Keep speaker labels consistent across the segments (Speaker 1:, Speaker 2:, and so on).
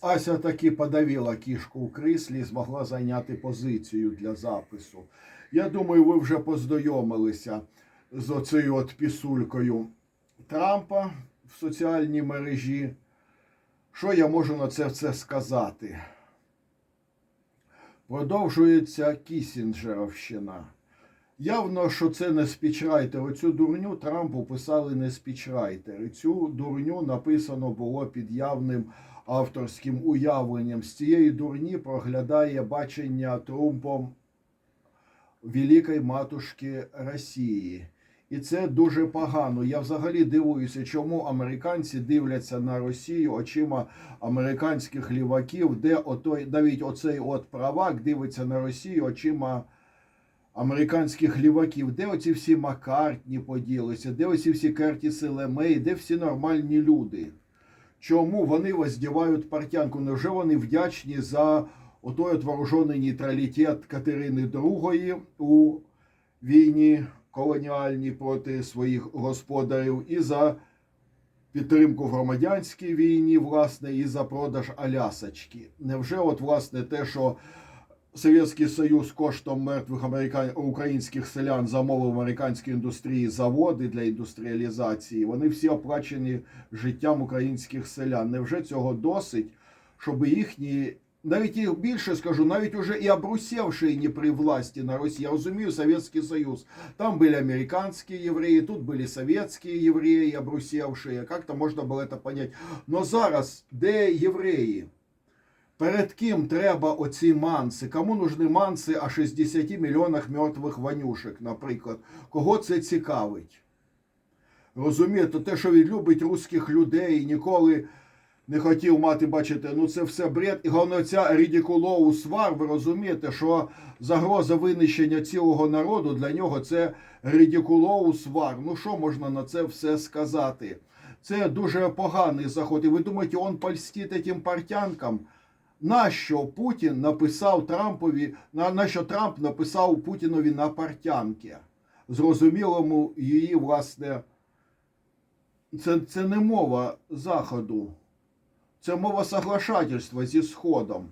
Speaker 1: Ася таки подавила кішку у кріслі і змогла зайняти позицію для запису. Я думаю, ви вже познайомилися з оцею от пісулькою Трампа в соціальній мережі. Що я можу на це все сказати? Продовжується Кісінджеровщина. Явно, що це не спічрайтер. Оцю дурню Трампу писали не спічрайтери. Цю дурню написано було під явним авторським уявленням. З цієї дурні проглядає бачення Трампом Великої матушки Росії. І це дуже погано. Я взагалі дивуюся, чому американці дивляться на Росію очима американських ліваків, де отой, навіть оцей от правак дивиться на Росію очима американських ліваків, де оці всі Маккартні поділися, де оці всі Кертіси Лемей, де всі нормальні люди. Чому вони воздівають партянку? Невже вони вдячні за отой от вооружений нейтралітет Катерини II у війні колоніальній проти своїх господарів і за підтримку в громадянській війні, власне, і за продаж Алясочки? Невже от власне те, що Совєтський Союз коштом мертвих американ... українських селян замовив американській індустрії заводи для індустріалізації. Вони всі оплачені життям українських селян. Невже цього досить, щоб їхні. Навіть і більше скажу, навіть уже і обрусевшие не при власти на Росії. Я розумію Советский Союз. Там были американские евреи, тут были советские евреи, обрусевшие. Как-то можна було это понять. Но зараз, де євреї? Перед ким треба оці манси? Кому нужны манси о 60 мільйонах мертвих ванюшек, наприклад? Кого це цікавить? Розумієте, те, що він любить русських людей ніколи не хотів мати, бачите, ну це все бред. І головне, ця рідікулоу свар, ви розумієте, що загроза винищення цілого народу для нього це рідікулоу свар. Ну що можна на це все сказати? Це дуже поганий заход. І ви думаєте, он польстить тим партянкам? Нащо Путін написав Трампові, на, нащо Трамп написав Путінові на партянки? Зрозумілому її, власне, це, це не мова Заходу, це мова соглашательства зі Сходом.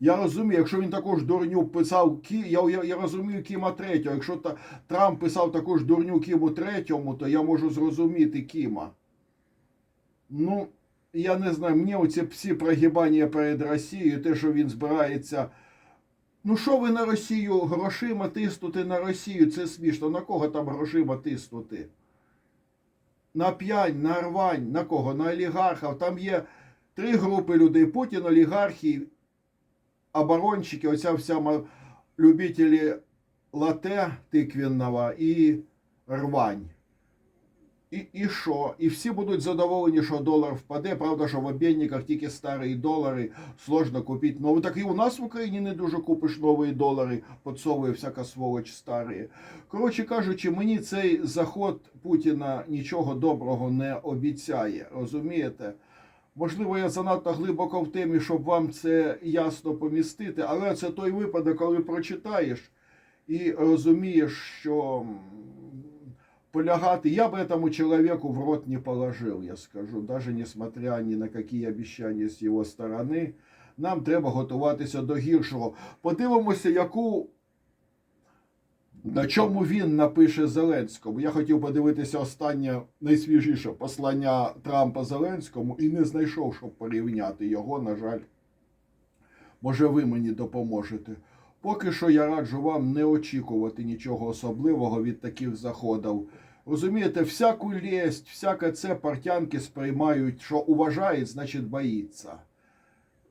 Speaker 1: Я розумію, якщо він таку ж дурню писав Кі, я, я, я розумію Кіма третього. Якщо та, Трамп писав таку ж дурню Кіму третьому, то я можу зрозуміти Кіма. Ну, я не знаю, мені оці всі прогибання перед Росією, те, що він збирається. Ну, що ви на Росію грошима тиснути на Росію? Це смішно. На кого там грошима тиснути? На п'янь, на рвань, на кого? На олігархів. Там є три групи людей: Путін, олігархи, оборонщики, оця вся любителі лате тиквінного і рвань. І, і що? І всі будуть задоволені, що долар впаде. Правда, що в обмінниках тільки старі долари сложно купити. Ну так і у нас в Україні не дуже купиш нові долари, подсовує всяка сволоч старі. Коротше кажучи, мені цей заход Путіна нічого доброго не обіцяє. Розумієте? Можливо, я занадто глибоко в темі, щоб вам це ясно помістити, але це той випадок, коли прочитаєш і розумієш, що полягати. Я бы этому человеку в рот не положил, я скажу, даже несмотря ни на какие обіцяння з його сторони. Нам треба готуватися до гіршого. Подивимося, яку. На чому він напише Зеленському? Я хотів подивитися останнє найсвіжіше послання Трампа Зеленському і не знайшов, щоб порівняти його, на жаль. Може, ви мені допоможете. Поки що я раджу вам не очікувати нічого особливого від таких заходів. Розумієте, всяку лесть, всяке це партянки сприймають, що уважають, значить боїться.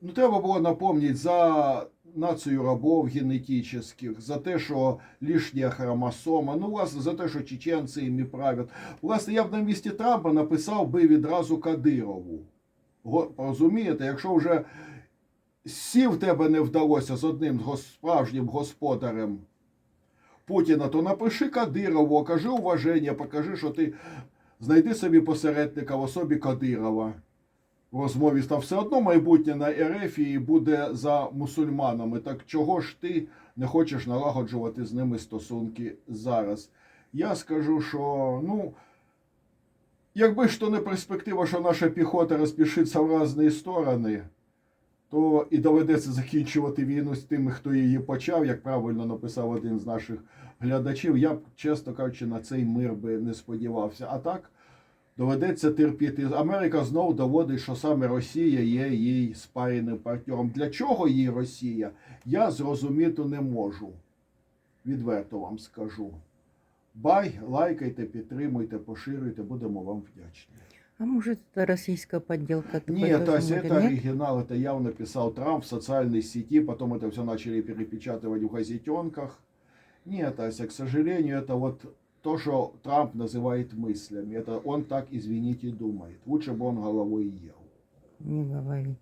Speaker 1: Ну, треба було напомнити за націю рабов генетичних, за те, що лишня хромосома, ну, власне, за те, що чеченці іми правлять. Власне, я б на місці Трампа написав би відразу Кадирову. Розумієте, якщо вже сів тебе не вдалося з одним справжнім господарем Путіна, то напиши Кадирову, окажи уваження, покажи, що ти знайди собі посередника в особі Кадирова. В розмові там все одно майбутнє на Ерефії буде за мусульманами. Так чого ж ти не хочеш налагоджувати з ними стосунки зараз? Я скажу, що ну. Якби ж то не перспектива, що наша піхота розпішиться в різні сторони, то і доведеться закінчувати війну з тими, хто її почав, як правильно написав один з наших глядачів. Я б, чесно кажучи, на цей мир би не сподівався. А так доведеться терпіти. Америка знов доводить, що саме Росія є їй спареним партнером. Для чого їй Росія? Я зрозуміти не можу. Відверто вам скажу. Бай, лайкайте, підтримуйте, поширюйте, будемо вам вдячні.
Speaker 2: А может, это российская подделка?
Speaker 1: Нет, Ася,
Speaker 2: были,
Speaker 1: это
Speaker 2: нет?
Speaker 1: оригинал, это явно писал Трамп в социальной сети, потом это все начали перепечатывать в газетенках. Нет, Ася, к сожалению, это вот то, что Трамп называет мыслями. Это он так, извините, думает. Лучше бы он головой ел.
Speaker 2: Не говори.